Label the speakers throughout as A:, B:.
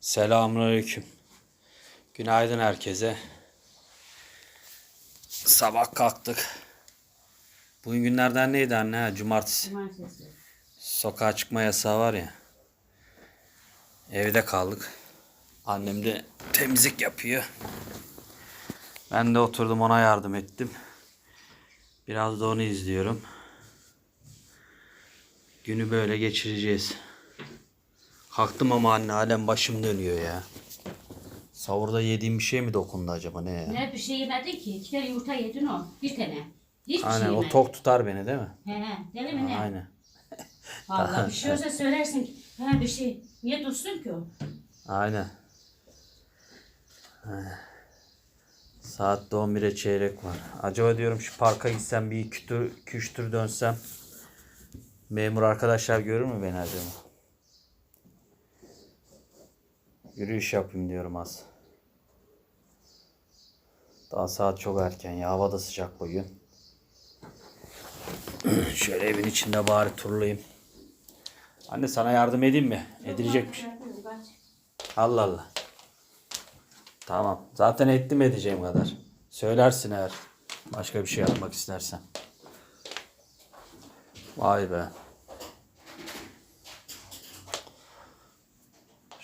A: Selamünaleyküm. Günaydın herkese. Sabah kalktık. Bugün günlerden neydi anne? Ha, Cumartesi.
B: Cumartesi.
A: Sokağa çıkma yasağı var ya. Evde kaldık. Annem de temizlik yapıyor. Ben de oturdum ona yardım ettim. Biraz da onu izliyorum. Günü böyle geçireceğiz. Kalktım ama anne halen başım dönüyor ya. Savurda yediğim bir şey mi dokundu acaba ne ya?
B: Ne bir şey yemedin ki. İki tane yumurta yedin o. Bir tane. Hiçbir
A: Aynen
B: şey
A: o
B: yemedin.
A: tok tutar beni değil mi?
B: He he. Deli mi ne?
A: Aynen.
B: Vallahi bir şey olsa söylersin. He bir şey. Niye dursun ki o?
A: Aynen. Saat de 11'e çeyrek var. Acaba diyorum şu parka gitsem bir iki tur, iki üç tur dönsem memur arkadaşlar görür mü beni acaba? Yürüyüş yapayım diyorum az. Daha saat çok erken ya. Hava da sıcak bugün. Şöyle evin içinde bari turlayayım. Anne sana yardım edeyim mi? Edilecekmiş. Allah Allah. Tamam. Zaten ettim edeceğim kadar. Söylersin eğer. Başka bir şey yapmak istersen. Vay be.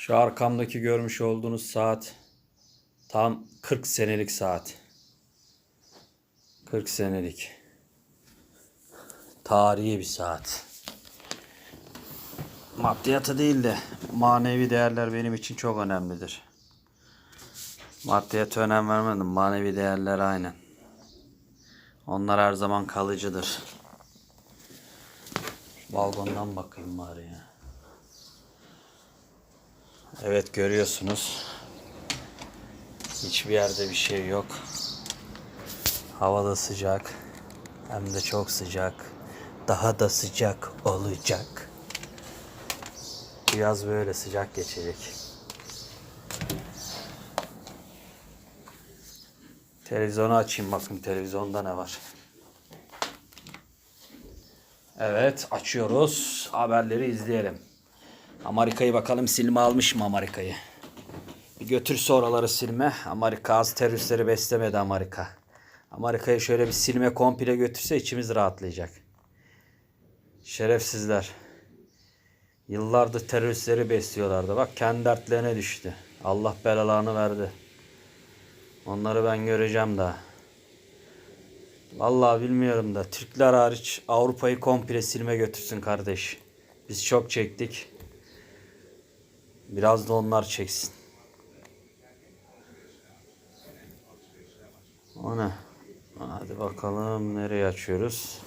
A: Şu arkamdaki görmüş olduğunuz saat tam 40 senelik saat. 40 senelik. Tarihi bir saat. Maddiyatı değil de manevi değerler benim için çok önemlidir. Maddiyata önem vermedim. Manevi değerler aynen. Onlar her zaman kalıcıdır. Balkondan bakayım bari ya. Evet görüyorsunuz. Hiçbir yerde bir şey yok. Hava da sıcak. Hem de çok sıcak. Daha da sıcak olacak. Bu yaz böyle sıcak geçecek. Televizyonu açayım bakın televizyonda ne var. Evet açıyoruz. Haberleri izleyelim. Amerika'yı bakalım silme almış mı Amerika'yı? Bir götürse oraları silme. Amerika az teröristleri beslemedi Amerika. Amerika'yı şöyle bir silme komple götürse içimiz rahatlayacak. Şerefsizler. Yıllardır teröristleri besliyorlardı. Bak kendi dertlerine düştü. Allah belalarını verdi. Onları ben göreceğim daha. Vallahi bilmiyorum da Türkler hariç Avrupa'yı komple silme götürsün kardeş. Biz çok çektik. Biraz da onlar çeksin. O ne? Hadi bakalım nereye açıyoruz?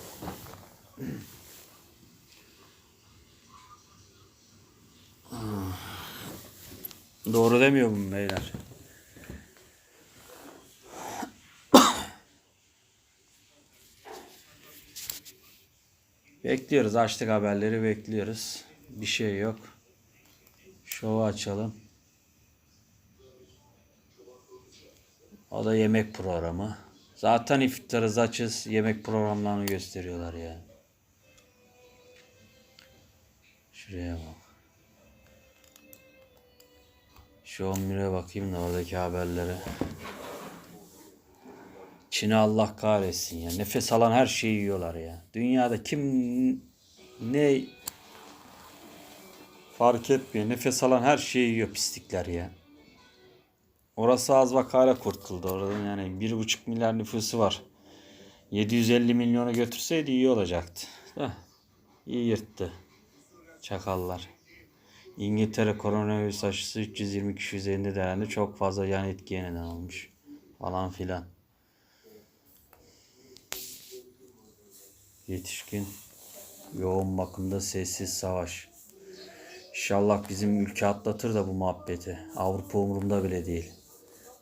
A: Doğru demiyor mu beyler? Bekliyoruz. Açtık haberleri bekliyoruz. Bir şey yok. Şovu açalım. O da yemek programı. Zaten iftarız açız. Yemek programlarını gösteriyorlar ya. Şuraya bak. Şu 11'e bakayım da oradaki haberlere. Çin'i Allah kahretsin ya. Nefes alan her şeyi yiyorlar ya. Dünyada kim ne fark etmiyor. Nefes alan her şeyi yiyor pislikler ya. Orası az vakayla kurtuldu. Oradan yani bir buçuk milyar nüfusu var. 750 milyonu götürseydi iyi olacaktı. Da iyi yırttı. Çakallar. İngiltere koronavirüs aşısı 320 kişi üzerinde değerli çok fazla yan etkiye neden olmuş. Falan filan. Yetişkin yoğun bakımda sessiz savaş. İnşallah bizim ülke atlatır da bu muhabbeti. Avrupa umurumda bile değil.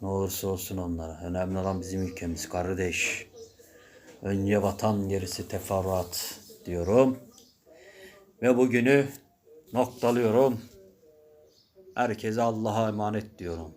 A: Ne olursa olsun onlara. Önemli olan bizim ülkemiz kardeş. Önce vatan gerisi teferruat diyorum. Ve bugünü noktalıyorum. Herkese Allah'a emanet diyorum.